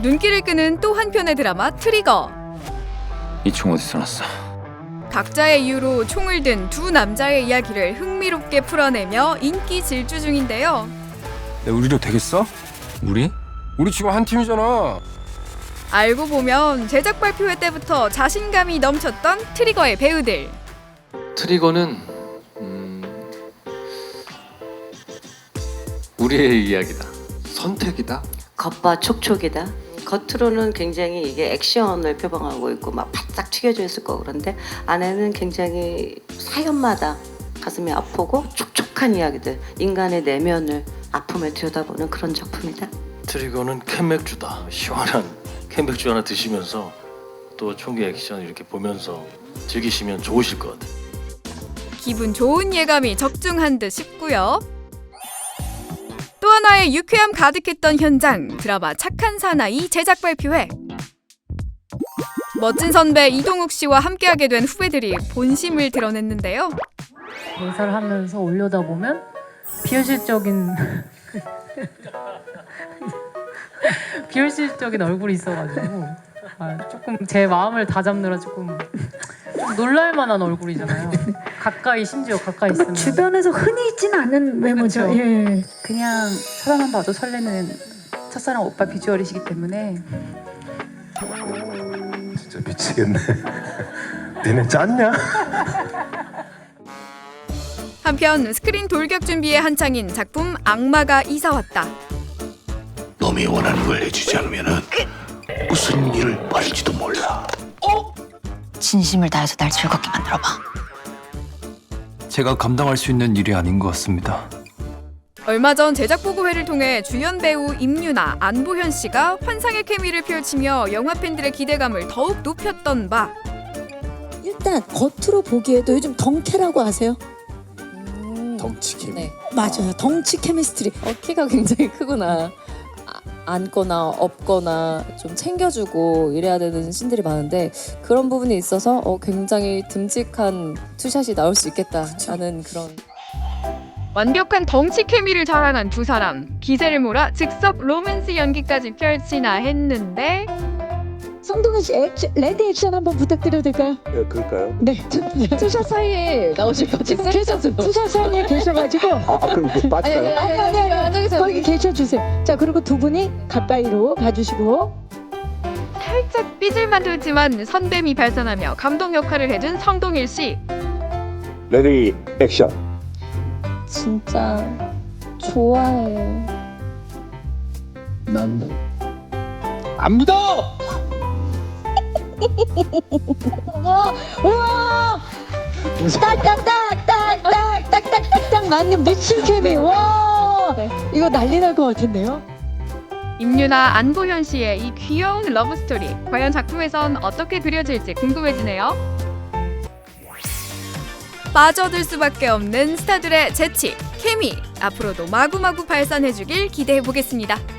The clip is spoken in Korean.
눈길을 끄는 또 한편의 드라마 트리거. 이 총 어디서 났어? 각자의 이유로 총을 든 두 남자의 이야기를 흥미롭게 풀어내며 인기 질주 중인데요. 내 우리도 되겠어? 우리? 우리 지금 한 팀이잖아. 알고 보면 제작 발표회 때부터 자신감이 넘쳤던 트리거의 배우들. 트리거는 음, 우리의 이야기다. 선택이다. 겉바 촉촉이다. 겉으로는 굉장히 이게 액션을 표방하고 있고 막 바짝 튀겨져 있을 거 그런데 안에는 굉장히 사연마다 가슴이 아프고 촉촉한 이야기들 인간의 내면을 아픔에 들여다보는 그런 작품이다. 트리거는 캔맥주다. 시원한 캔맥주 하나 드시면서 또 총기 액션 이렇게 보면서 즐기시면 좋으실 것 같아요. 기분 좋은 예감이 적중한 듯 싶고요. 또 하나의 유쾌함 가득했던 현장 드라마 착한 사나이 제작 발표회. 멋진 선배 이동욱 씨와 함께하게 된 후배들이 본심을 드러냈는데요. 대사를 하면서 올려다 보면 비현실적인 비현실적인 얼굴이 있어가지고 아, 조금 제 마음을 다잡느라 조금 좀 놀랄만한 얼굴이잖아요. 가까이 심지어 가까이 있으면 주변에서 흔히 있지는 않은 외모죠. 그쵸. 예. 그냥 사람만 봐도 설레는 첫사랑 오빠 비주얼이시기 때문에 진짜 미치겠네. 니네 짰냐? 한편 스크린 돌격 준비에 한창인 작품 악마가 이사 왔다. 놈이 원하는 걸 해주지 않으면은 무슨 일을 벌일지도 몰라. 진심을 다해서 날 즐겁게 만들어봐. 제가 감당할 수 있는 일이 아닌 것 같습니다. 얼마 전 제작 보고회를 통해 주연 배우 임유나, 안보현 씨가 환상의 케미를 펼치며 영화 팬들의 기대감을 더욱 높였던 바 일단 겉으로 보기에도 요즘 덩케라고 아세요? 덩치 케미. 네. 맞아요. 덩치 케미스트리. 어, 키가 굉장히 크구나. 아, 안거나 업거나 좀 챙겨주고 이래야 되는 신들이 많은데 그런 부분이 있어서 어, 굉장히 듬직한 투샷이 나올 수 있겠다라는 그런 완벽한 덩치 케미를 자랑한 두 사람. 기세를 몰아 즉석 로맨스 연기까지 펼치나 했는데 성동현 씨 액션, 레드 액션 한번 부탁드려도 될까요? 네, 그럴까요? 네. 투샷 사이에 나오실 거 지금 계속 투샷 사이에 계셔가지고 아, 그럼 그 빠질까요? 아니 아니 아니 앉아 계세요. 거기 계셔주세요. 자 그리고 두 분이 가까이로 봐주시고 살짝 삐질만 돌지만 선뱀이 발산하며 감동 역할을 해준 성동일 씨 레디 액션. 진짜 좋아해요. 난안 믿어. 우와 딱딱딱딱딱딱딱딱딱 맞는 미친 케미 와 이거 난리 날 것 같은데요? 임유나 안보현 씨의 이 귀여운 러브 스토리 과연 작품에선 어떻게 그려질지 궁금해지네요. 빠져들 수밖에 없는 스타들의 재치, 케미 앞으로도 마구마구 발산해주길 기대해 보겠습니다.